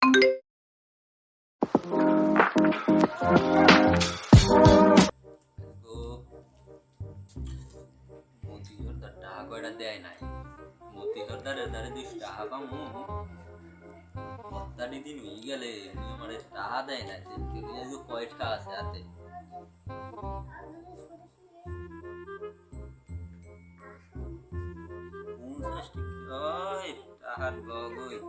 তো মতি সর্দার টাকা কয়টা দেয় নাই। মতি সর্দারের দ্বারে দুই টাকা পামু। হত্যাটি দিন হয়ে গেলে আমার টাকা দেয় না যে কেউ যে কয় টাকা আছে হাতে। টাকার ইস,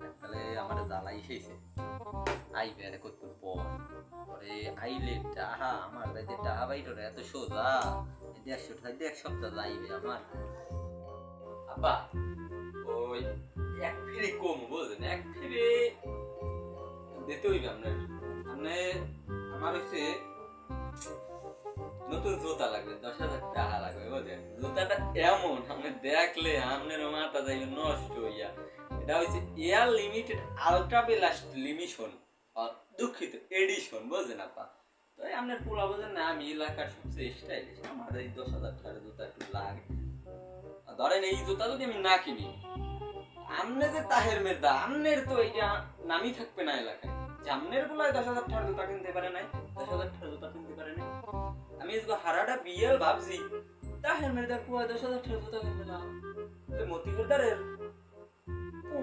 তাহলে আমার জ্বালাই কত পর? আইলে আমার বাইটো এত সোজা। দেড়শো এক সপ্তাহ যাইবে আমার। আব্বা, ওই এক ফিরে কম এক ফিরে দিতে হইবে আপনার। আপনি আমার হচ্ছে নতুন জুতা লাগবে, দশ হাজার টাকা লাগবে, বুঝলেন? জুতাটা এমন, আপনি দেখলে আপনার মাথা যাইবে নষ্ট হইয়া। এটা হচ্ছে এয়ার লিমিটেড আলট্রা বেলাস্ট লিমিশন দুঃখিত এডিশন বুঝলেন আপা? তো আপনার পোলা বোঝেন না, আমি এলাকার সবচেয়ে স্টাইলিশ, আমার এই দশ হাজার টাকার জুতা একটু লাগে। ধরেন এই জুতা যদি আমি না কিনি, আমনে যে তাহের মেদা, আমনের তো এইটা নামই থাকবে না এলাকায়। যে আমনের বলায় দশ হাজার টাকার জুতা কিনতে পারে নাই, দশ হাজার টাকার জুতা কিনতে পারে নাই। আমি আজকে হারাটা বিয়েল ভাবছি, তাহের মেদা কুয়া দশ হাজার টাকার জুতা কিনবে না তো মতি করদারের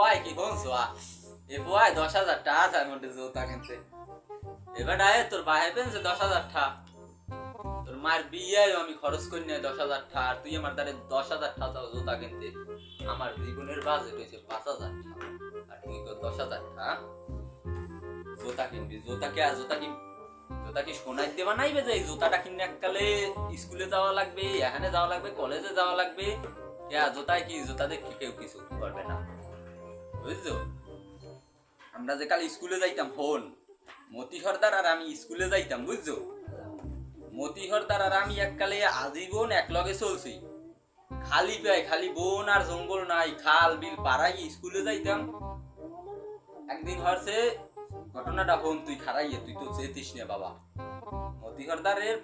কয় কি আ এ বয় দশ হাজার টাকা আছে মধ্যে জুতা কিনছে এবার আয়, তোর ভাই পেনছে দশ হাজার টাকা তোর মায়ের বিয়ে আমি খরচ করি না দশ হাজার টাকা আর তুই আমার দ্বারে দশ হাজার টাকা জুতা কিনতে। আমার জীবনের বাজেট হয়েছে পাঁচ হাজার টাকা আর তুই কর দশ হাজার টাকা জুতা কিনবি, জুতা কে আর জুতা কিন জুতা কি সোনাই দেবা নাইবে যে জুতাটা কিনে এককালে স্কুলে যাওয়া লাগবে, এখানে যাওয়া লাগবে, কলেজে যাওয়া লাগবে? জুতায় কি? জুতা দেখে কেউ কিছু করবে না। বুঝছ? আমরা যে কাল স্কুলে যাইতাম, ফোন। মতি হরদার আর আমি স্কুলে যাইতাম, বুঝছ? মতি হরদার আর আমি এককালে আজীবন একলগে চলছি। খালি পায় খালি বন আর জঙ্গল নাই, খাল বিল পাড়াই স্কুলে যাইতাম। একদিন হরছে, ঘটনাটা হন তুই খারাইয়ে তুই তো চেতিস না বাবা। মতি হরদারের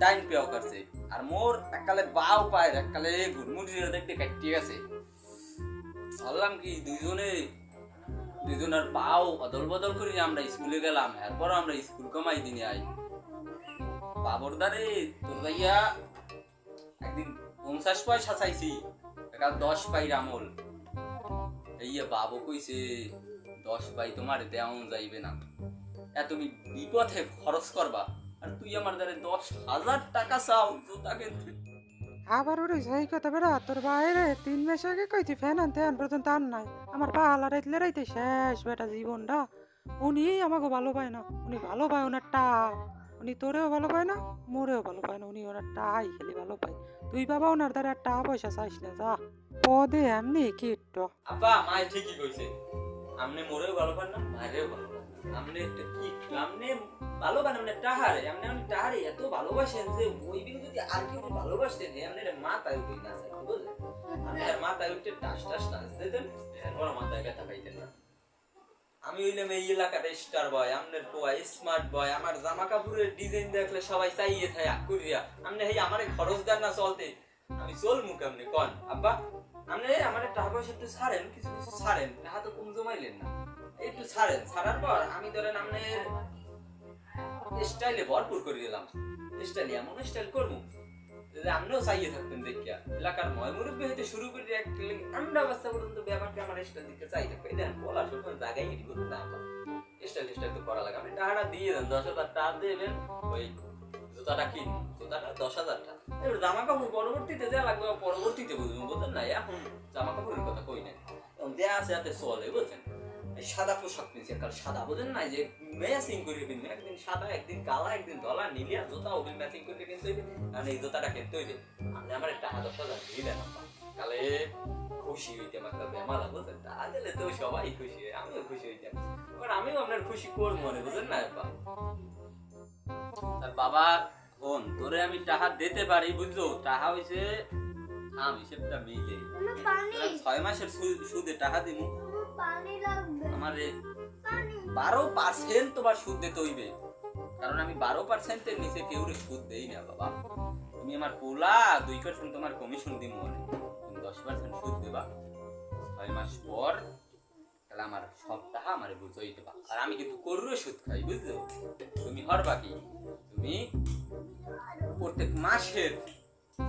ডাইন পেও করছে, আর মোর এককালে বাও পায়ের, এককালে ঘুরমুড়ি দেখতে কাটতে গেছে। ভাবলাম কি দুইজনে, দুইজনের পাও অদল বদল করে, আমরা স্কুলে গেলাম এরপর আমরা স্কুল কমাই দিনে আই। বাবর দারে তোর ভাইয়া একদিন পঞ্চাশ পয়সা চাইছি একাল দশ পাই রামল এই বাবু কইছে, দশ পাই তোমার দেওয়া যাইবে না। এ তুমি বিপথে খরচ করবা, আর তুই আমার দ্বারে দশ হাজার টাকা চাও, জুতা কিনতে। আবার ওরে সেই কথা বেড়া তোর বাইরে তিন মাস আগে কইতি ফ্যান আনতে আন পর্যন্ত আন নাই। আমার পা হালারাইতলে রাইতে শেষ বেটা জীবনটা। উনি আমাকে ভালো পায় না উনি ভালো পায় ওনার টা। উনি তোরেও ভালো পায় না মোরেও ভালো পায় না উনি ওনার টাই খেলে ভালো পায়। তুই বাবা ওনার দ্বারা টা পয়সা চাইস না যা। পদে এমনি কিট্ট। আপা মায় ঠিকই কইছে। আমনে মোরেও ভালো পান না মায়েরও ভালো আমনে কি আমনে আমনে টাহারে আমনে আমনে টাহারে এত ভালোবাসেন যে ওই যদি আর কেউ ভালোবাসতেন আমনে না যায় উঠে টাস টাস এরপর মাথায় ব্যথা পাইতেন না। আমি হইলাম এই এলাকার স্টার বয় আমনের পোয়া স্মার্ট বয় আমার জামা কাপড়ের ডিজাইন দেখলে সবাই চাইয়ে থাকে আকুরিয়া আমনে হেই আমারে খরচ দেন না চলতে। আমি চল মুখ আমনে কন, আব্বা? আপনি আমার টাকা একটু ছাড়েন, কিছু কিছু ছাড়েন টাকা তো কম জমাইলেন না। একটু ছাড়েন, ছাড়ার পর আমি ধরেন স্টাইলে ভরপুর করে দিলাম। স্টাইলে এমন স্টাইল করব আপনিও চাইয়ে থাকতেন দেখিয়া। এলাকার ময় মুরব্বী হইতে শুরু করে আমরা অবস্থা পর্যন্ত ব্যাপারটা আমার স্টাইল দিকে চাই থাকবে দেখেন বলা জায়গায় করতে না ফেস্টাল টেস্টাল তো করা লাগে। আপনি টাকাটা দিয়ে দেন, দশ হাজার টাকা দেবেন, ওই জুতাটা কিন জুতাটা দশ হাজার টাকা। জামা কাপড় পরবর্তীতে দেওয়া লাগবে পরবর্তীতে বুঝবেন বুঝলেন না? এখন জামা কাপড়ের কথা কই এখন দেয়া আছে হাতে চলে বুঝছেন সাদা পোশাক কিনছে কাল সাদা বোঝেন না যে ম্যাচিং করে কিনবে একদিন সাদা, একদিন কালা, একদিন ধলা নীলিয়া জুতা ওগুলো ম্যাচিং করে কিনতে হইবে। আর এই জুতাটা কিনতে হইবে? আপনি আমার হাজার দশ হাজার দিলেন কালে খুশি হইতাম একটা বেমালা, বুঝলেন? তা দিলে তো সবাই খুশি হয়, আমিও খুশি হইতাম। এবার আমিও আপনার খুশি করব মনে বুঝলেন না আব্বা? তার বাবা বোন তোরে আমি টাকা দিতে পারি বুঝছ? টাকা হইছে আম হিসেবটা মিলে। ছয় মাসের সুদে টাকা দিমু। আমার বারো পার্সেন্ট তোমার সুদ দিতে হইবে। কারণ আমি বারো পার্সেন্টের নিচে কেউ সুদ দেই না বাবা। তুমি আমার পোলা দুই পার্সেন্ট তোমার কমিশন দিব মনে তুমি দশ পার্সেন্ট সুদ দেবা। ছয় মাস পর তাহলে আমার সব টাকা আমার বুঝাই দেবা। আর আমি কিন্তু করুরে সুদ খাই বুঝছ? তুমি হরবা কি? তুমি প্রত্যেক মাসের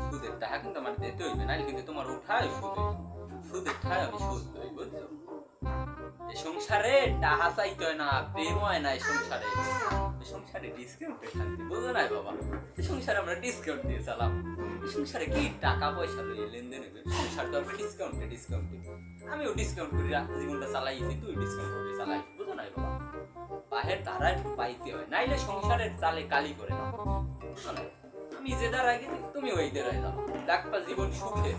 সুদের টাকা কিন্তু আমার দিতে হইবে না কিন্তু তোমার উঠায় সুদ। সুদের আমি সুদ বুঝছ? এই সংসারে চাইতে হয় না, প্রেম হয় না এই সংসারে। এই সংসারে ডিসকাউন্টে না বাবা? এই সংসারে আমরা ডিসকাউন্ট দিয়ে চালাম। এই সংসারে কি টাকা পয়সা লেনদেন হবে সংসার তো আমরা ডিসকাউন্টে ডিসকাউন্টে আমিও ডিসকাউন্ট করি জীবনটা চালাইছি, তুই ডিসকাউন্ট করে চালাই বুঝো না বাবা? বাহের একটু পাইতে হয়, নাইলে সংসারের তালে কালি করে না? আমি যে দাঁড়ায় গেছি, তুমি ওই দাঁড়ায় যাও দেখবা জীবন সুখে